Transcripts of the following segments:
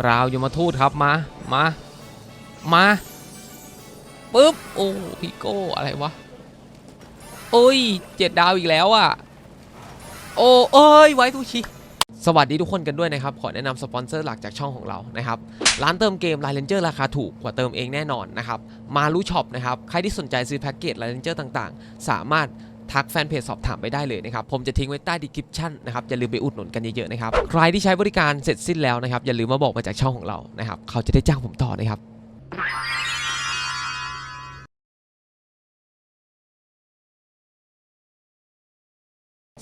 บราวน์ยมทูตครับมา มา มาปุ๊บโอ้พิโก้อะไรวะโอ้ยเจ็ดดาวอีกแล้วอะโอ้เอ้ยไว้ทุกชีสวัสดีทุกคนกันด้วยนะครับ ขอแนะนำสปอนเซอร์หลักจากช่องของเรานะครับ ร้านเติมเกม l ล n เ a อร์ราคาถูกกว่าเติมเองแน่นอนนะครับ มารู้ช็อปนะครับ ใครที่สนใจซื้อแพ็กเกจ l ล n เ a อร์ต่างๆ สามารถ ทักแฟนเพจสอบถามไปได้เลยนะครับผมจะทิ้งไว้ใต้ดีคริปชั่นนะครับอย่าลืมไปอุดหนุนกันเยอะๆนะครับใครที่ใช้บริการเสร็จสิ้นแล้วนะครับอย่าลืมมาบอกมาจากช่องของเรานะครับเขาจะได้จ้างผมต่อนะครับ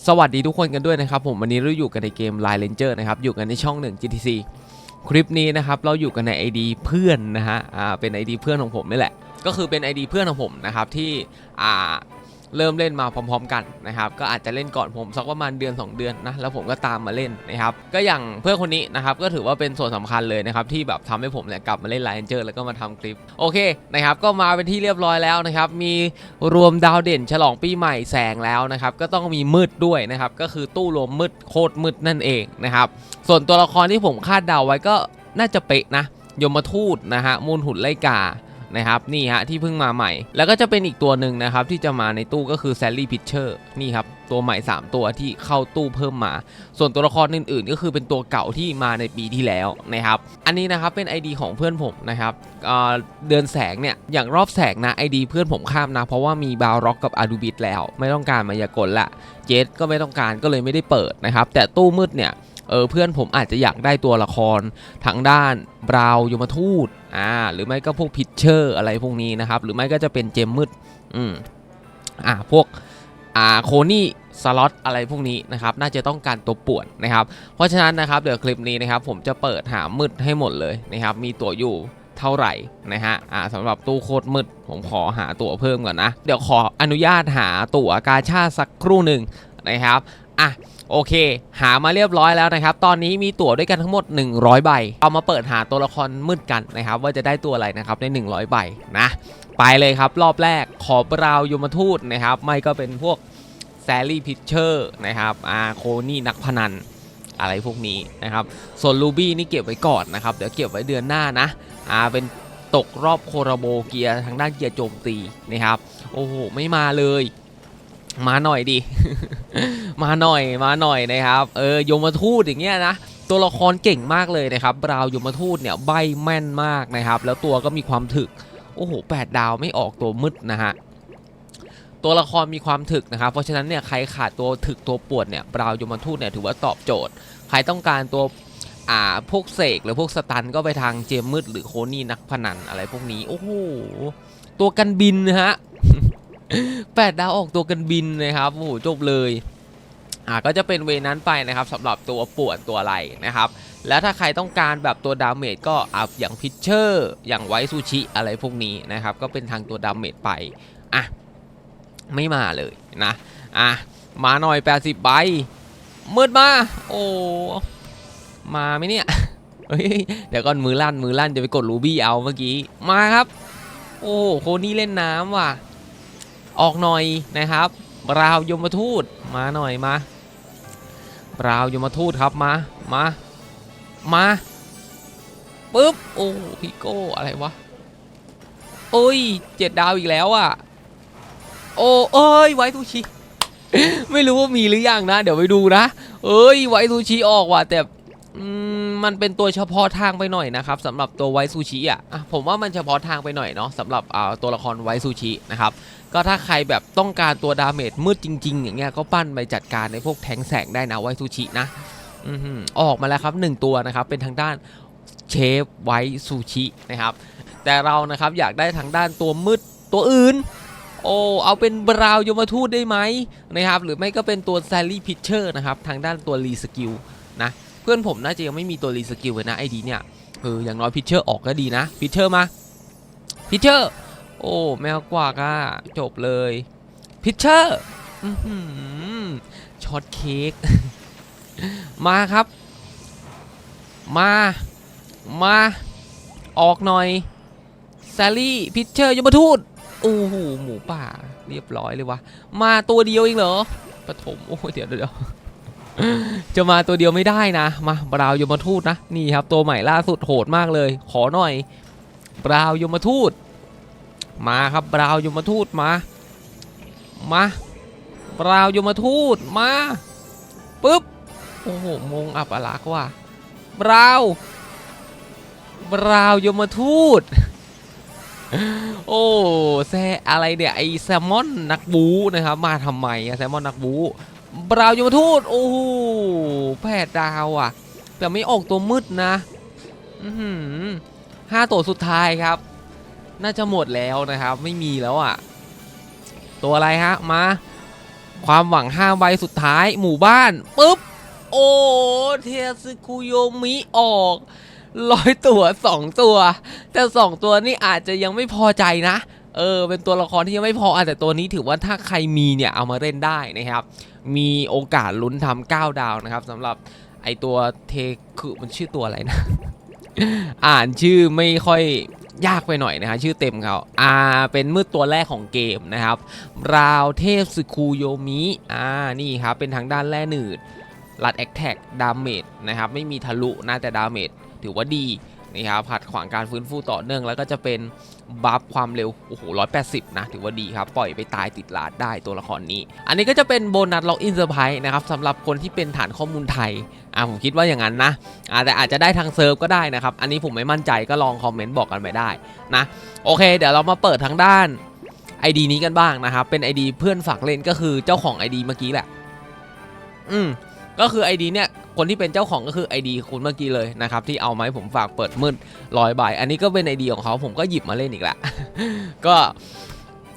สวัสดีทุกคนกันด้วยนะครับผมวันนี้เราอยู่กันในเกม Line Ranger นะครับอยู่กันในช่อง 1 GTC คลิปนี้นะครับเราอยู่กันใน ID เพื่อนนะฮะอ่าเป็น ID เพื่อนของผมนี่แหละ ก็คือเป็น ID เพื่อนของผมนะครับที่อ่า เริ่มเล่นมาพร้อม ๆ กันนะครับก็อาจจะเล่นก่อนผมสักประมาณเดือน 2 เดือนนะแล้วผมก็ตามมาเล่นนะครับก็อย่างเพื่อนคนนี้นะครับก็ถือว่าเป็นส่วนสำคัญเลยนะครับที่แบบทำให้ผมเนี่ยกลับมาเล่น Line Ranger แล้วก็มาทำคลิปโอเคนะครับก็มาเป็นที่เรียบร้อยแล้วนะครับมีรวมดาวเด่นฉลองปีใหม่แสงแล้วนะครับก็ต้องมีมืดด้วยนะครับก็คือตู้รวมมืดโคตรมืดนั่นเองนะครับส่วนตัวละครที่ผมคาดเดาไว้ก็น่าจะเป๊ะนะยมทูตนะฮะมูลหุ่นไลกา นะครับนี่ฮะที่เพิ่งมาใหม่ แล้วก็จะเป็นอีกตัวหนึ่งนะครับที่จะมาในตู้ก็คือแซลลี่พิชเชอร์นี่ครับตัวใหม่ 3 ตัวที่เข้าตู้เพิ่มมา ส่วนตัวละครอื่นๆ ก็คือเป็นตัวเก่าที่มาในปีที่แล้วนะครับอันนี้นะครับเป็น ID ของเพื่อนผมนะครับเเดือนแสงเนี่ยอย่างรอบแสงนะ ID เพื่อนผมข้ามนะ เพราะว่ามีบาวร็อกกับอาดูบิตแล้ว ไม่ต้องการมายากลละเจสก็ไม่ต้องการก็เลยไม่ได้เปิดนะครับแต่ตู้มืดเนี่ย เออเพื่อนผมอาจจะอยากได้ตัวละครทางด้านบราวยมทูตอ่าหรือไม่ก็พวกพิชเชอร์อะไรพวกนี้นะครับ หรือไม่ก็จะเป็นเจมมืดอืมอ่าพวกอ่าโคนี่สล็อตอะไรพวกนี้นะครับน่าจะต้องการตัวป่วนนะครับ เพราะฉะนั้นนะครับเดี๋ยวคลิปนี้นะครับผมจะเปิดหามืดให้หมดเลยนะครับมีตัวอยู่เท่าไหร่นะฮะอ่าสำหรับตู้โคตรมืดผมขอหาตั๋วเพิ่มก่อนนะ เดี๋ยวขออนุญาตหาตั๋วกาชาสักครู่หนึ่งนะครับอะ โอเค หามาเรียบร้อยแล้วนะครับ ตอนนี้มีตั๋วด้วยกันทั้งหมด 100 ใบ เอามาเปิดหาตัวละครมืดกันนะครับ ว่าจะได้ตัวอะไรนะครับใน 100 ใบนะ ไปเลยครับ รอบแรกขอบราวยมทูตนะครับ ไม่ก็เป็นพวกแซลลี่พิชเชอร์นะครับอาโคนี่นักพนันอะไรพวกนี้นะครับ ส่วนลูบี้นี่เก็บไว้ก่อนนะครับ เดี๋ยวเก็บไว้เดือนหน้านะอ่าเป็นตกรอบโคราโบเกียร์ทางด้านเกียร์โจมตีนะครับ โอ้โห ไม่มาเลย มาหน่อยดิ มาหน่อย มาหน่อยนะครับ เออยมทูตอย่างเงี้ยนะ ตัวละครเก่งมากเลยนะครับ บราวยมทูตเนี่ยใบแม่นมากนะครับ แล้วตัวก็มีความถึก โอ้โหแปดดาวไม่ออกตัวมืดนะฮะ ตัวละครมีความถึกนะครับ เพราะฉะนั้นเนี่ยใครขาดตัวถึกตัวปวดเนี่ยบราวยมทูตเนี่ยถือว่าตอบโจทย์ ใครต้องการตัวอ่าพวกเสกหรือพวกสตันก็ไปทางเจมมืดหรือโคนี่นักพนันอะไรพวกนี้ โอ้โห ตัวกันบินนะฮะ แปดดาวออกตัวกันบินนะครับโอ้โหจบเลยอ่าก็จะเป็นเวนั้นไปนะครับสำหรับตัวปวดตัวอะไรนะครับ แล้วถ้าใครต้องการแบบตัวดาเมจก็อัพอย่างพิชเชอร์อย่างไวซูชิอะไรพวกนี้นะครับ ก็เป็นทางตัวดาเมจไปอะไม่มาเลยนะอะมาหน่อย 80 ใบมืดมา โอ้มาไหมเนี่ยเฮ้ยเดี๋ยวก่อนมือลั่นมือลั่นจะไปกดรูบี้เอาเมื่อกี้มาครับ โอ้โคนี่เล่นน้ำว่ะ ออกหน่อยนะครับราวยมทูตมาหน่อยมาราวยมทูตครับมามามาปุ๊บโอ้พี่โก้อะไรวะโอ้ยเจ็ดดาวอีกแล้วอะโอ้เอ้ยไว้ทูชิไม่รู้ว่ามีหรือยังนะ เดี๋ยวไปดูนะ เอ้ยไว้ซูชิออกว่ะแต่อืม มันเป็นตัวเฉพาะทางไปหน่อยนะครับสำหรับตัวไวซูชิอะผมว่ามันเฉพาะทางไปหน่อยเนาะสำหรับอ่าตัวละครไวซูชินะครับก็ถ้าใครแบบต้องการตัวดาเมจมืดจริง ๆ อย่างเงี้ยก็ปั้นไปจัดการในพวกแทงแสงได้นะไวซูชินะอือออกมาแล้วครับหนึ่งตัวนะครับเป็นทางด้านเชฟไวซูชินะครับแต่เรานะครับอยากได้ทางด้านตัวมืดตัวอื่นโอ้เอาเป็นบราวยมทูตได้ไหมนะครับหรือไม่ก็เป็นตัวแซลลี่พิชเชอร์นะครับทางด้านตัวรีสกิลนะ เพื่อนผมน่าจะยังไม่มีตัวรีสกิลเลยนะไอดีเนี่ยเอออย่างน้อยพิชเชอร์ออกก็ดีนะพิชเชอร์มาพิชเชอร์โอ้แมวกว่ากอะจบเลยพิชเชอร์ช็อตเค้กมาครับ มามาออกหน่อยแซลลี่พิชเชอร์ยมทูตโอ้โหหมูป่า เรียบร้อยเลยวะมาตัวเดียวเองเหรอปฐมโอ้เดี๋ยวเดี๋ยว จะมาตัวเดียวไม่ได้นะ มาบราวยมทูตนะ นี่ครับ ตัวใหม่ล่าสุดโหดมากเลย ขอหน่อย บราวยมทูต มาครับบราวยมทูตมา มาบราวยมทูตมาปึ๊บโอ้โหมงอับอลักว่ะบราวบราวยมทูต โอ้แซอะไรเนี่ยไอแซมอนนักบูนะครับมาทำไมอะแซมอนนักบู บราวยมทูตโอ้โหแพทย์ดาวอะ แต่ไม่ออกตัวมืดนะอื้อหือห้าตัวสุดท้ายครับ น่าจะหมดแล้วนะครับ ไม่มีแล้วอะ ตัวอะไรฮะมา ความหวังห้าใบสุดท้ายหมู่บ้านปุ๊บ โอ้เทสึคุโยมิออกร้อยตัวสองตัว แต่สองตัวนี่อาจจะยังไม่พอใจนะ เออเป็นตัวละครที่ยังไม่พออแต่ตัวนี้ถือว่าถ้าใครมีเนี่ยเอามาเล่นได้นะครับ มีโอกาสลุ้นทำ9ดาวนะครับสำหรับไอตัวเทคือมันชื่อตัวอะไรนะ อ่านชื่อไม่ค่อยยากไปหน่อยนะฮะชื่อเต็มเขาอ่าเป็นมืดตัวแรกของเกมนะครับ ราวเทพสึคูโยมิอ่านี่ครับเป็นทางด้านแร่หนืดรัดแอคแท็กดาเมจนะครับไม่มีทะลุนะแต่ดาเมจถือว่าดี นะครับขัดขวางการฟื้นฟูต่อเนื่องแล้วก็จะเป็นบัฟความเร็ว โอ้โห180นะ ถือว่าดีครับ ปล่อยไปตายติดลาดได้ตัวละครนี้ อันนี้ก็จะเป็นโบนัสล็อกอินเซอร์ไพรส์นะครับสำหรับคนที่เป็นฐานข้อมูลไทย อ่าผมคิดว่าอย่างนั้นนะอ่าแต่อาจจะได้ทางเซิร์ฟก็ได้นะครับ อันนี้ผมไม่มั่นใจก็ลองคอมเมนต์บอกกันไปได้นะ โอเค เดี๋ยวเรามาเปิดทางด้าน ID นี้กันบ้างนะครับ เป็น ID เพื่อนฝากเล่นก็คือเจ้าของ ID เมื่อกี้แหละ อืม ก็คือ ID เนี่ยคนที่เป็นเจ้าของก็คือ ID คุณเมื่อกี้เลยนะครับที่เอาไม้ผมฝากเปิดมืดร้อยใบอันนี้ก็เป็น ID ของเขาผมก็หยิบมาเล่นอีกละก็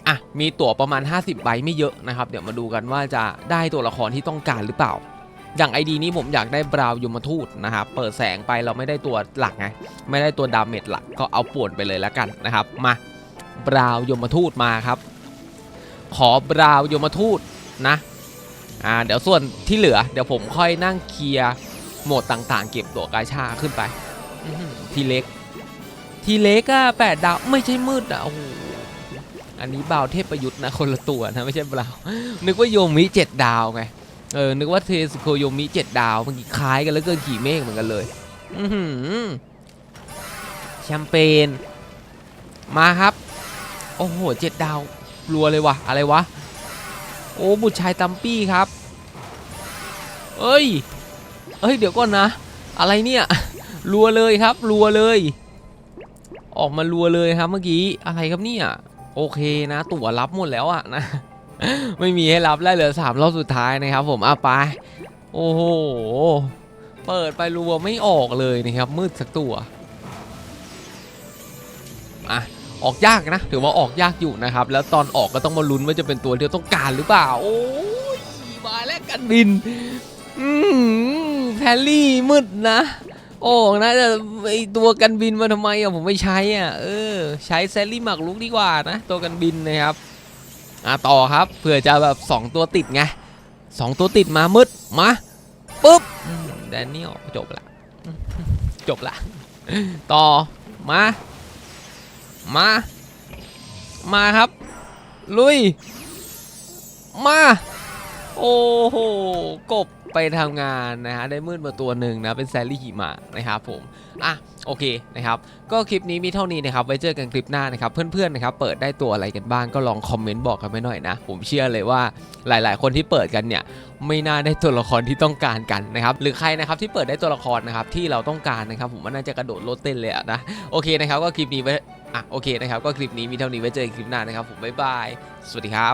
อะมีตั๋วประมาณ 50 ใบไม่เยอะนะครับเดี๋ยวมาดูกันว่าจะได้ตัวละครที่ต้องการหรือเปล่า อย่าง ID นี้ผมอยากได้บราวยมทูตนะครับเปิดแสงไปเราไม่ได้ตัวหลักไงไม่ได้ตัวดาเมจหลักก็เอาป่วนไปเลยแล้วกันนะครับมาบราวยมทูตมาครับ ขอบราวยมทูตนะ อ่าเดี๋ยวส่วนที่เหลือ เดี๋ยวผมค่อยนั่งเคลียร์โหมดต่างๆ เก็บตัวกาชาขึ้นไปทีเล็ก ทีเล็กอะแปดดาวไม่ใช่มืดอะโอ้โหอันนี้บราวเทพประยุทธ์นะคนละตัวนะไม่ใช่บราวนึกว่าโยมิเจ็ดดาวไงเออนึกว่าเทสโคโยมิเจ็ดดาวเมื่อกี้คล้ายกันแล้วเกินขี่เมฆเหมือนกันเลยอือหือแชมเปญมาครับ โอ้โหเจ็ดดาวรัวเลยวะอะไรวะ โอ้บุตรชายตัมปี้ครับเอ้ยเอ้ยเดี๋ยวก่อนนะ อะไรเนี่ยรัวเลยครับรัวเลย ออกมารัวเลยครับเมื่อกี้อะไรครับเนี่ยโอเคนะ ตั๋วรับหมดแล้วอะนะ ไม่มีให้รับแล้วเหลือสามรอบสุดท้ายนะครับ ผมอะไปโอ้โหเปิดไปรัวไม่ออกเลยนะครับมืดสักตัวอะ ออกยากนะ ถือว่าออกยากอยู่นะครับ แล้วตอนออกก็ต้องมาลุ้นว่าจะเป็นตัวที่เราต้องการหรือเปล่า โอ้ยมาแล้วกันบิน อืมแพรลี่มืดนะ โอ้น่าจะไอตัวกันบินมาทำไมอะผมไม่ใช้อะ เออ ใช้แซลลี่หมักลุกดีกว่านะ ตัวกันบินนะครับอะต่อครับเผื่อจะแบบ 2 ตัวติดไงสองตัวติดมามืดมาปุ๊บแดเนียลจบละ จบละ ต่อมา มา มาครับ ลุย มา โอ้โห กบไปทำงานนะฮะ ได้มืดมาตัวหนึ่งนะ เป็นแซลลี่หิมะนะครับผม อะ โอเคนะครับ ก็คลิปนี้มีเท่านี้นะครับ ไว้เจอกันคลิปหน้านะครับ เพื่อนๆนะครับ เปิดได้ตัวอะไรกันบ้างก็ลองคอมเมนต์บอกกันไปหน่อยนะ ผมเชื่อเลยว่าหลายๆ คนที่เปิดกันเนี่ยไม่น่าได้ตัวละครที่ต้องการกันนะครับหรือใครนะครับที่เปิดได้ตัวละครนะครับที่เราต้องการนะครับผมว่าน่าจะกระโดดโลดเต้นเลยนะโอเคนะครับก็คลิปนี้ไว้ อะโอเคนะครับ ก็คลิปนี้มีเท่านี้ไว้เจอกันคลิปหน้านะครับ ผมบ๊ายบาย สวัสดีครับ